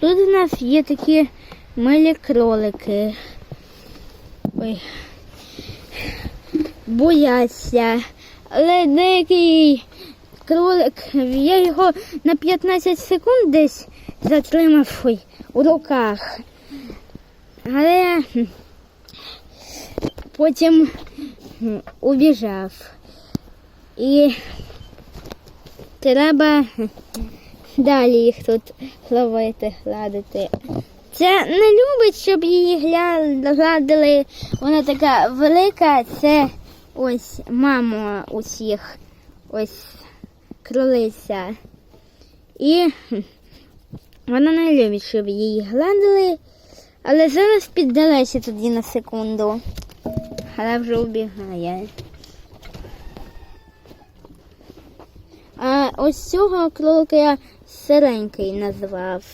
Тут у нас є такі милі кролики. Ой. Бояться. Але деякий кролик, я його на 15 секунд десь затримав ой, у руках. Але потім убіжав. І треба далі їх тут ловити, гладити. Це не любить, щоб її гладили. Вона така велика, це ось мама усіх, ось кролиця. І вона не любить, щоб її гладили. Але зараз піддалася тоді на секунду. Але вже убігає. А ось цього кролика сиренький назвав.